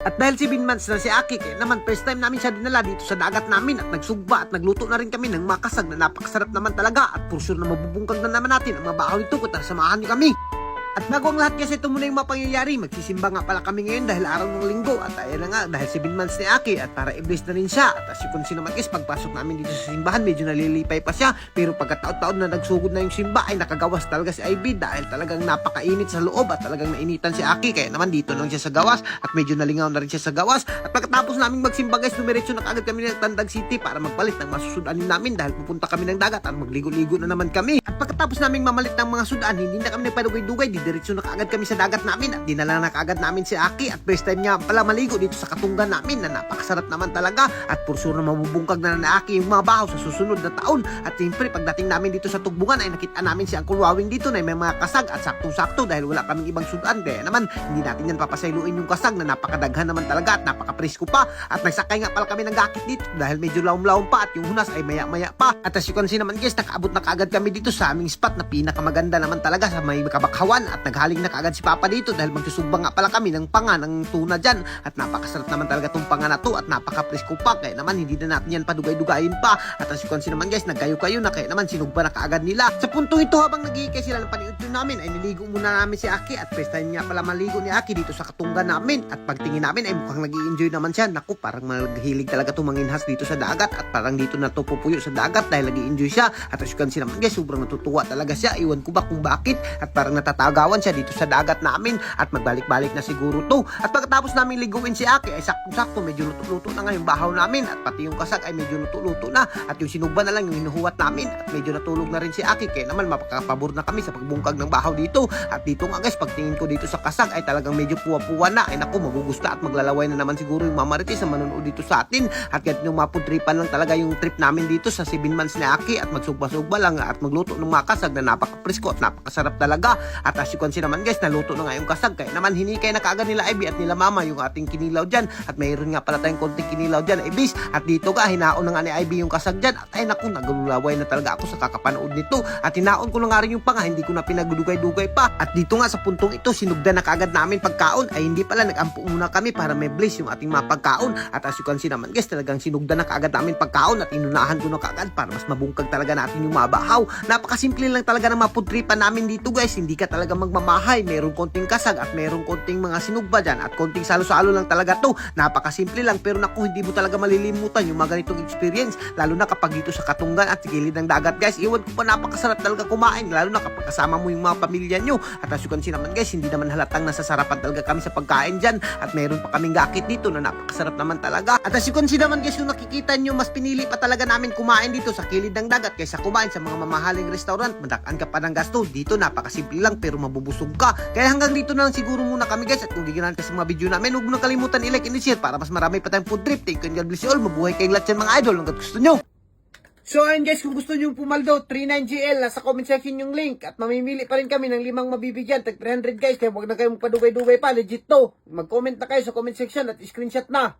At dahil 7 months na si Aki, kaya naman first time namin siya dinala dito sa dagat namin at nagsugba at nagluto na rin kami ng makasag na napakasarap naman talaga at for sure na mabubungkag na naman natin ang mga bahaw nito kung samahan niyo kami. At bago ang lahat kasi ito muna yung mga pangyayari, magsisimba nga pala kami ngayon dahil araw ng linggo. At ayan na nga dahil 7 months ni Aki at para i-bless na rin siya. At as you can see pagpasok namin dito sa simbahan medyo nalilipay pa siya. Pero pagkataon-taon na nagsugod na yung simba ay nakagawas talaga si Ivy dahil talagang napakainit sa loob at talagang nainitan si Aki. Kaya naman dito lang siya sa gawas at medyo nalingaw na rin siya sa gawas. At pagkatapos naming magsimba guys dumiretso na kaagad kami ng Tandag City para magpalit ng mga susudanin namin dahil pupunta kami ng dagat at magligo-ligo na naman kami. At pagkatapos naming mamalit ng mga sudan hindi na kami nagpadugay-dugay didiretso na kaagad kami sa dagat namin at dinala na kaagad namin si Aki at first time niya pala maligo dito sa katunggan namin na napakasarap naman talaga at for sure na mabubungkag na na Aki yung mga bahaw sa susunod na taon. At siyempre pagdating namin dito sa Tugbungan ay nakita namin si Uncle Wawing dito na may mga kasag at saktong-sakto dahil wala kaming ibang sudan. Kaya naman hindi natin yan papasailuin yung kasag na napakadaghan naman talaga at napakapresko pa. At nagsakay nga pala kami ng gakit dito dahil medyo laom-laom pa at yung hunas ay maya-maya pa. At as you can see naman guys nakaabot na kaagad kami dito sa aming spot na pinakamaganda naman talaga sa may kabakhawan at naghaling na kaagad si Papa dito dahil magsusubang nga pala kami ng panga ng tuna dyan. At napakasarap naman talaga tong panga na to at napaka-presko pa. Kaya naman hindi na natin yan padugay-dugayin pa. At as you can see naman guys nagkayo-kayo na. Kaya naman sinugba na kaagad nila. Sa puntong ito habang naghihikay sila ng paniudto namin ay niligo muna namin si Aki. At first time niya pala maligo ni Aki dito sa katunggan namin. At pagtingin namin ay mukhang nag enjoy naman siya. Naku parang maghilig talaga tumanginhas dito sa dagat. At parang dito na to pupuyo sa dagat dahil nag enjoy siya. At as you can see naman guys sobrang natutuwa talaga siya. Iwan ko ba kung bakit. At parang natatagawan siya dito sa dagat namin at magbalik-balik na siguro to. At pagkatapos namin liguin si Aki ay saktong-sakto medyo luto-luto na nga yung bahaw namin. At pati yung kasag ay medyo luto-luto na. At yung sinugba na lang yung hinuhuwat namin. At medyo natulog na rin si Aki. Kaya naman mapakapabor na kami sa pagbungkag ng bahaw dito. At dito nga guys pagtingin ko dito sa kasag ay talagang medyo puwa-puwa na. Ay naku magugusta at maglalaway na naman siguro yung mamarites na manonood dito sa atin. At ganito yung mapudripan lang talaga yung trip namin dito sa 7 months ni Aki. At magsugba-sugba lang at magluto ng mga kasag na napaka-presko at napakasarap talaga. At as see naman guys. Naluto na nga yung kasag. Kaya naman hinikay na kaagad nila Ivy at nila Mama yung ating kinilaw dyan. At mayroon nga pala tayong konting kinilaw dyan. Ibis at dito ka hinaon na nga ni Ivy yung kasag dyan. At ay naku nagululaway na talaga ako sa kakapanood nito. At hinaon ko na nga rin yung panga hindi ko na pinagdugay-dugay pa. At dito nga sa puntong ito sinugdan na kaagad namin pagkaon. Ay hindi pala nag-ampo muna kami para may bliss yung ating mga pagkaon. At as you can see naman guys talagang sinugdan na kaagad namin pagkaon at inunahan ko na kaagad para mas mabungkag talaga natin yung mabahaw napakasimple lang talaga ng mapudripan namin dito guys. Hindi ka talaga magmamahay meron konting kasag at meron konting mga sinugba dyan. At konting salo-salo lang talaga to. Napakasimple lang pero naku hindi mo talaga malilimutan yung mga ganitong experience. Lalo na kapag dito sa katunggan at gilid ng dagat guys. Iwan ko pa napakasarap talaga kumain. Lalo na kapag kasama mo yung mga pamilya nyo. At as you can see naman guys hindi naman halatang nasasarapan talaga kami sa pagkain dyan. At meron pa kaming gakit dito na napakasarap naman talaga. At as you can see naman guys kung nakikita nyo mas pinili pa talaga namin kumain dito sa kilid ng dagat kaysa kumain sa mga mamahaling restaurant. Madakan ka pa ng gasto. Dito napakasimple lang pero mabubusog ka. Kaya hanggang dito na lang siguro muna kami guys. At kung giginahan ka sa mga video namin huwag mo na kalimutan i-like and i-share para mas marami pa tayong food trip. Thank you and God bless you all. Mabuhay kayong lahat yan mga idol. Hanggang gusto nyo. So ayun guys, kung gusto nyo pumaldo, 39GL, nasa comment section yung link. At mamimili pa rin kami ng limang mabibigyan. Tag 300 guys, kaya huwag na kayong padugay-dugay pa, legit to. Mag-comment na kayo sa comment section at screenshot na.